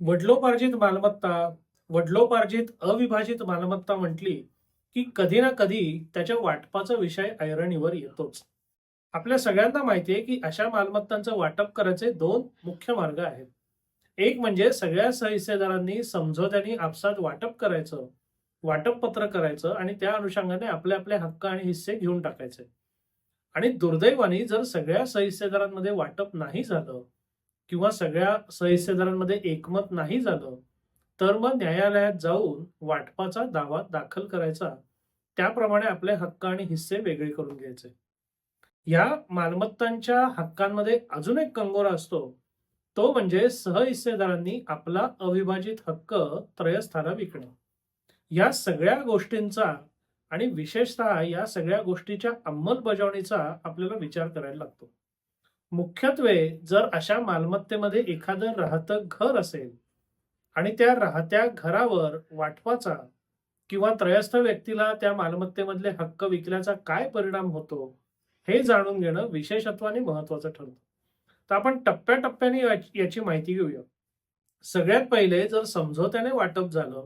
वडिलोपार्जित मालमत्ता वडिलोपार्जित अविभाजित मालमत्ता म्हटली की कधी ना कधी त्याच्या वाटपाचा विषय ऐरणीवर येतोच. आपल्या सगळ्यांना माहिती आहे की अशा मालमत्तांचं वाटप करायचे दोन मुख्य मार्ग आहेत. एक म्हणजे सगळ्या सहिस्सेदारांनी समझोत्याने आपसात वाटप करायचं वाटप पत्र करायचं आणि त्या अनुषंगाने आपले आपले हक्क आणि हिस्से घेऊन टाकायचे. आणि दुर्दैवाने जर सगळ्या सहिस्सेदारांमध्ये वाटप नाही झालं किंवा सगळ्या सहिस्सेदारांमध्ये एकमत नाही झालं तर मग न्यायालयात जाऊन वाटपाचा दावा दाखल करायचा. त्याप्रमाणे आपले हक्क आणि हिस्से वेगळे करून घ्यायचे. या मालमत्तांच्या हक्कांमध्ये अजून एक कंगोरा असतो. तो म्हणजे सहहिस्सेदारांनी आपला अविभाजित हक्क त्रयस्थाला विकणं. या सगळ्या गोष्टींचा आणि विशेषतः या सगळ्या गोष्टीच्या अंमलबजावणीचा आपल्याला विचार करायला लागतो. मुख्यत्वे जर अशा मालमत्तेमध्ये एखादं राहतं घर असेल आणि त्या राहत्या घरावर वाटपाचा किंवा त्रयस्थ व्यक्तीला त्या मालमत्तेमधले हक्क विकल्याचा काय परिणाम होतो हे जाणून घेणं विशेषत्वाने महत्वाचं ठरतं. तर आपण टप्प्याटप्प्याने याची माहिती घेऊया. सगळ्यात पहिले जर समझोत्याने वाटप झालं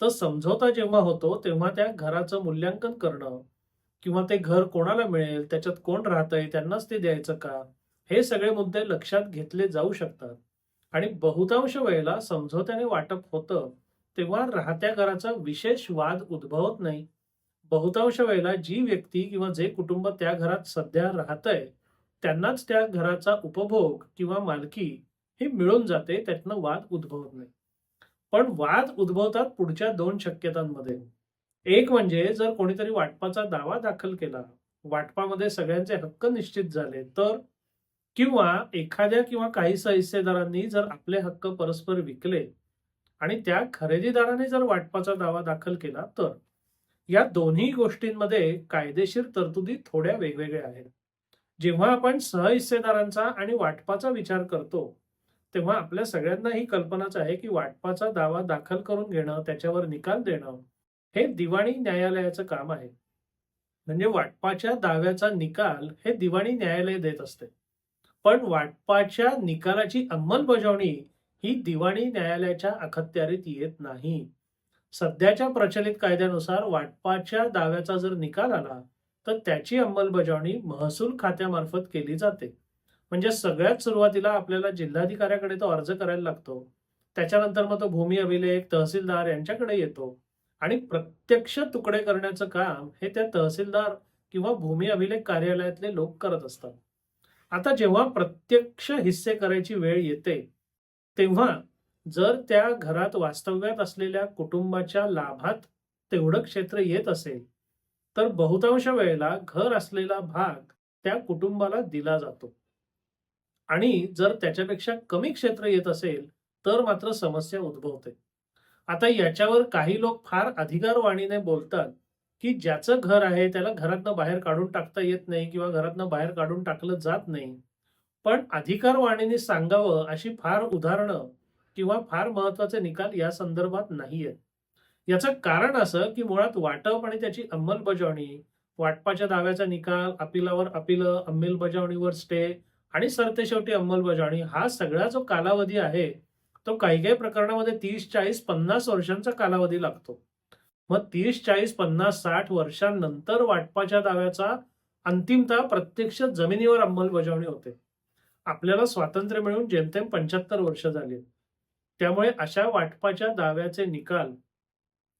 तर समझोता जेव्हा होतो तेव्हा त्या घराचं मूल्यांकन करणं किंवा ते घर कोणाला मिळेल त्याच्यात कोण राहतंय त्यांनाच ते द्यायचं का? हे सगळे मुद्दे लक्षात घेतले जाऊ शकतात. आणि बहुतांश वेळेला समझोत्याने वाटप होतं तेव्हा राहत्या घराचा विशेष वाद उद्भवत नाही. बहुतांश वेळेला जी व्यक्ती किंवा जे कुटुंब त्या घरात सध्या राहतंय त्यांनाच त्या घराचा उपभोग किंवा मालकी ही मिळून जाते त्यातनं वाद उद्भवत नाही. पण वाद उद्भवतात पुढच्या दोन शक्यतांमध्ये. एक म्हणजे जर कोणीतरी वाटपाचा दावा दाखल केला वाटपामध्ये सगळ्यांचे हक्क निश्चित झाले तर किंवा एखाद्या किंवा काही हिस्सेदारांनी जर आपले हक्क परस्पर विकले आणि त्या खरेदीदाराने जर वाटपाचा दावा दाखल केला तर या दोन्ही गोष्टींमध्ये कायदेशीर तरतुदी थोड्या वेगवेगळ्या आहेत. जेव्हा आपण सहहिस्सेदारांचा आणि वाटपाचा विचार करतो तेव्हा आपल्या सगळ्यांना ही कल्पनाच आहे की वाटपाचा दावा दाखल करून घेणं त्याच्यावर निकाल देणं हे दिवाणी न्यायालयाचं काम आहे. म्हणजे वाटपाच्या दाव्याचा निकाल हे दिवाणी न्यायालय देत असते. पण वाटपाच्या निकालाची अंमलबजावणी ही दिवाणी न्यायालयाच्या अखत्यारीत येत नाही. सध्याच्या प्रचलित कायद्यानुसार वाटपाच्या दाव्याचा जर निकाल आला तर त्याची अंमलबजावणी महसूल खात्यामार्फत केली जाते. म्हणजे सगळ्यात सुरुवातीला आपल्याला जिल्हाधिकाऱ्याकडे तो अर्ज करायला लागतो. त्याच्यानंतर मग तो भूमी अभिलेख तहसीलदार यांच्याकडे येतो. आणि प्रत्यक्ष तुकडे करण्याचं काम हे त्या तहसीलदार किंवा भूमी अभिलेख कार्यालयातले लोक करत असतात. आता जेव्हा प्रत्यक्ष हिस्से करायची वेळ येते तेव्हा जर त्या घरात वास्तव्यात असलेल्या कुटुंबाच्या लाभात तेवढं क्षेत्र येत असेल तर बहुतांश वेळेला घर असलेला भाग त्या कुटुंबाला दिला जातो. आणि जर त्याच्यापेक्षा कमी क्षेत्र येत असेल तर मात्र समस्या उद्भवते. आता याच्यावर काही लोक फार अधिकारवाणीने बोलतात की ज्याचं घर आहे त्याला घरातनं बाहेर काढून टाकता येत नाही किंवा घरातनं बाहेर काढून टाकलं जात नाही. पण अधिकारवाणीने सांगावं अशी फार उदाहरणं किंवा फार महत्त्वाचे निकाल या संदर्भात नाहीयेत. याचं कारण असं की मुळात वाटप आणि त्याची अंमलबजावणी वाटपाच्या दाव्याचा निकाल अपिलावर अपील अंमलबजावणीवर स्टे आणि सरतेशेवटी अंमलबजावणी हा सगळा जो कालावधी आहे तो काही काही प्रकरणामध्ये तीस चाळीस पन्नास वर्षांचा कालावधी लागतो. मग तीस चाळीस पन्नास साठ वर्षांनंतर वाटपाच्या दाव्याचा अंतिमतः प्रत्यक्ष जमिनीवर अंमलबजावणी होते. आपल्याला स्वातंत्र्य मिळून जेमतेम पंच्याहत्तर वर्ष झाली. त्यामुळे अशा वाटपाच्या दाव्याचे निकाल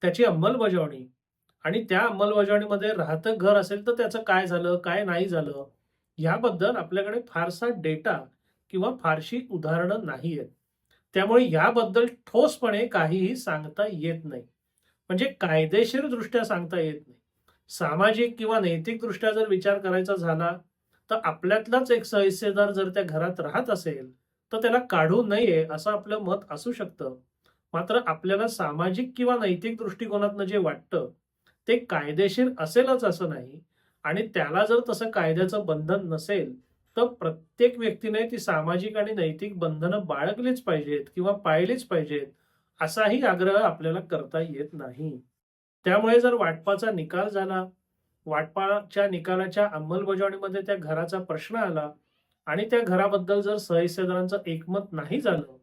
त्याची अंमलबजावणी आणि त्या अंमलबजावणीमध्ये राहतं घर असेल तर त्याचं काय झालं काय नाही झालं याबद्दल आपल्याकडे फारसा डेटा किंवा फारशी उदाहरणं नाही आहेत त्यामुळे याबद्दल ठोसपणे काहीही सांगता येत नाही. म्हणजे कायदेशीर दृष्ट्या सांगता येत नाही. सामाजिक किंवा नैतिक दृष्ट्या जर विचार करायचा झाला तर आपल्यातलाच एक सहिस्सेदार जर त्या घरात राहत असेल तर त्याला काढू नये असं आपलं मत असू शकतं. मात्र आपल्याला सामाजिक किंवा नैतिक दृष्टिकोनातनं जे वाटतं ते कायदेशीर असेलच असं नाही. आणि त्याला जर तसं कायद्याचं बंधन नसेल तर प्रत्येक व्यक्तीने ती सामाजिक आणि नैतिक बंधनं बाळगलीच पाहिजेत किंवा पाळलीच पाहिजेत असाही आग्रह आपल्याला करता येत नाही. त्यामुळे जर वाटपाचा निकाल झाला वाटपाच्या निकालाच्या अंमलबजावणीमध्ये त्या घराचा प्रश्न आला आणि त्या घराबद्दल जर सहिस्सेदारांचं एकमत नाही झालं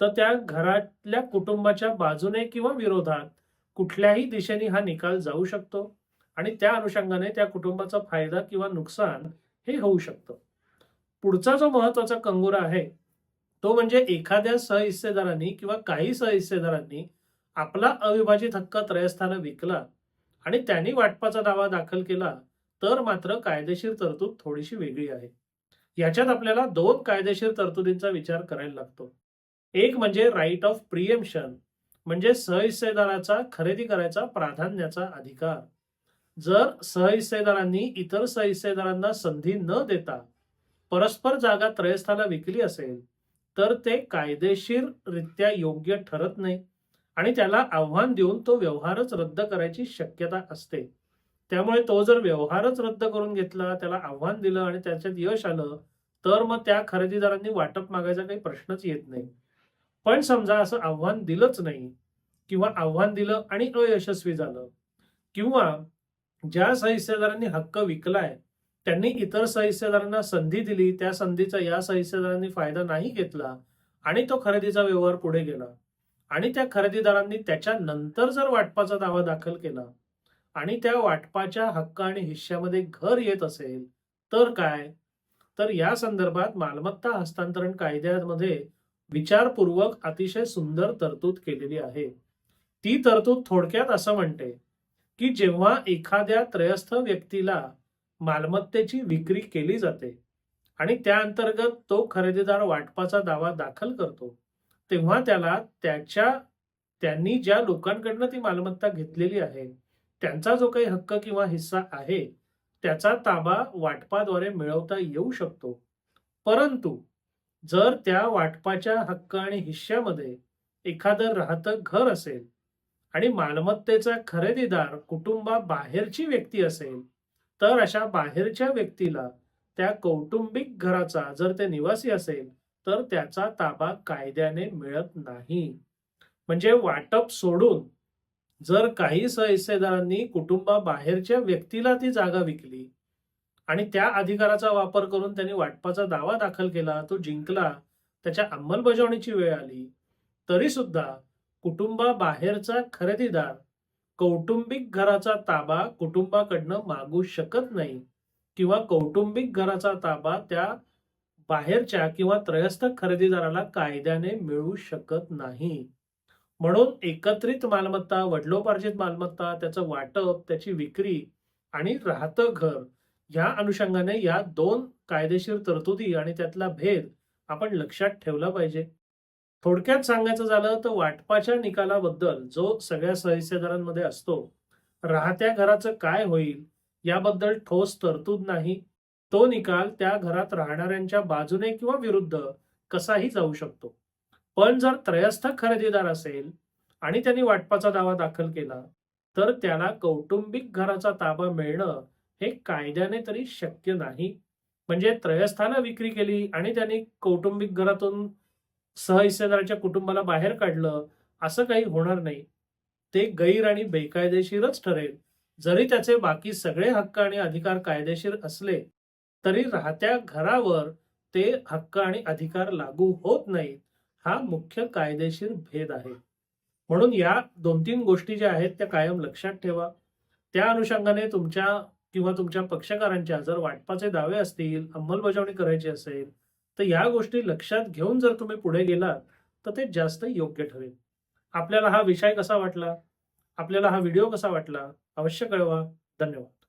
तर त्या घरातल्या कुटुंबाच्या बाजूने किंवा विरोधात कुठल्याही दिशेने हा निकाल जाऊ शकतो आणि त्या अनुषंगाने त्या कुटुंबाचा फायदा किंवा नुकसान हे होऊ शकतं. पुढचा जो महत्त्वाचा कंगोरा आहे तो म्हणजे एखाद्या सहहिस्सेदारांनी किंवा काही सहहिस्सेदारांनी आपला अविभाजित हक्क त्रयस्थानं विकला आणि त्यांनी वाटपाचा दावा दाखल केला तर मात्र कायदेशीर तरतूद थोडीशी वेगळी आहे. याच्यात आपल्याला दोन कायदेशीर तरतुदींचा विचार करायला लागतो. एक म्हणजे राईट ऑफ प्रिएम्शन म्हणजे सहहिस्सेदाराचा खरेदी करायचा प्राधान्याचा अधिकार. जर सहहिस्सेदारांनी इतर सहहिस्सेदारांना संधी न देता परस्पर जागा त्रयस्थाला विकली असेल तर ते कायदेशीररित्या योग्य ठरत नाही आणि त्याला आव्हान देऊन तो व्यवहारच रद्द करायची शक्यता असते. त्यामुळे तो जर व्यवहारच रद्द करून घेतला त्याला आव्हान दिलं आणि त्याच्यात यश आलं तर मग त्या खरेदीदारांनी वाटप मागायचा काही प्रश्नच येत नाही. पण समजा असं आव्हान दिलंच नाही किंवा आव्हान दिलं आणि अयशस्वी झालं किंवा ज्या सहिस्सेदारांनी हक्क विकलाय त्यांनी इतर सहिस्सेदारांना संधी दिली त्या संधीचा या सहिस्सेदारांनी फायदा नाही घेतला आणि तो खरेदीचा व्यवहार पुढे गेला. आणि त्या खरेदीदारांनी त्याच्या नंतर जर वाटपाचा दावा दाखल केला आणि त्या वाटपाच्या हक्क आणि हिश्श्यामध्ये घर येत असेल तर काय? तर या संदर्भात मालमत्ता हस्तांतरण कायद्यामध्ये विचारपूर्वक अतिशय सुंदर तरतूद केलेली आहे. ती तरतूद थोडक्यात असं म्हणते की जेव्हा एखाद्या त्रयस्थ व्यक्तीला मालमत्तेची विक्री केली जाते आणि त्या अंतर्गत तो खरेदीदार वाटपाचा दावा दाखल करतो. तेव्हा त्याला त्याच्या त्यांनी ज्या लोकांकडनं ती मालमत्ता घेतलेली आहे त्यांचा जो काही हक्क किंवा हिस्सा आहे त्याचा ताबा वाटपाद्वारे मिळवता येऊ शकतो. परंतु जर त्या वाटपाच्या हक्क आणि हिश्श्यामध्ये एखादं राहतं घर असेल आणि मालमत्तेचा खरेदीदार कुटुंबाबाहेरची व्यक्ती असेल तर अशा बाहेरच्या व्यक्तीला त्या कौटुंबिक घराचा जर ते निवासी असेल तर त्याचा ताबा कायद्याने मिळत नाही. म्हणजे वाटप सोडून जर काही सहिस्सेदारांनी कुटुंबाबाहेरच्या व्यक्तीला ती जागा विकली आणि त्या अधिकाराचा वापर करून त्यांनी वाटपाचा दावा दाखल केला तो जिंकला त्याच्या अंमलबजावणीची वेळ आली तरी सुद्धा कुटुंबाबाहेरचा खरेदीदार कौटुंबिक घराचा ताबा कुटुंबाकडनं मागू शकत नाही किंवा कौटुंबिक घराचा ताबा त्या बाहेरच्या किंवा त्रयस्थ खरेदीदाराला कायद्याने मिळू शकत नाही. म्हणून एकत्रित मालमत्ता वडिलोपार्जित मालमत्ता त्याचं वाटप त्याची विक्री आणि राहतं घर या अनुषंगाने या दोन कायदेशीर तरतुदी आणि त्यातला भेद आपण लक्षात ठेवला पाहिजे. थोडक्यात सांगायचं झालं तर वाटपाच्या निकालाबद्दल जो सगळ्या सहिस्यदारांमध्ये असतो राहत्या घराचं काय होईल याबद्दल ठोस तरतूद नाही. तो निकाल त्या घरात राहणाऱ्यांच्या बाजूने किंवा विरुद्ध कसाही जाऊ शकतो. पण जर त्रयस्थ खरेदीदार असेल आणि त्यांनी वाटपाचा दावा दाखल केला तर त्याला कौटुंबिक घराचा ताबा मिळणं हे कायद्याने तरी शक्य नाही. म्हणजे त्रयस्थाला विक्री केली आणि त्यांनी कौटुंबिक घरातून सहहिस्सेदाराच्या कुटुंबाला बाहेर काढलं असं काही होणार नाही. ते गैर आणि बेकायदेशीरच ठरेल. जरी त्याचे बाकी सगळे हक्क आणि अधिकार कायदेशीर असले तरी राहत्या घरावर ते हक्क आणि अधिकार लागू होत नाहीत. हा मुख्य कायदेशीर भेद आहे. म्हणून या दोन तीन गोष्टी ज्या आहेत त्या कायम लक्षात ठेवा. त्या अनुषंगाने तुमच्या किंवा तुमच्या पक्षकारांच्या जर वाटपाचे दावे असतील अंमलबजावणी करायची असेल तर या गोष्टी लक्षात घेऊन जर तुम्ही पुढे गेलात तर ते जास्त योग्य ठरेल. आपल्याला हा विषय कसा वाटला? आपल्याला हा व्हिडिओ कसा वाटला? अवश्य कळवा. धन्यवाद.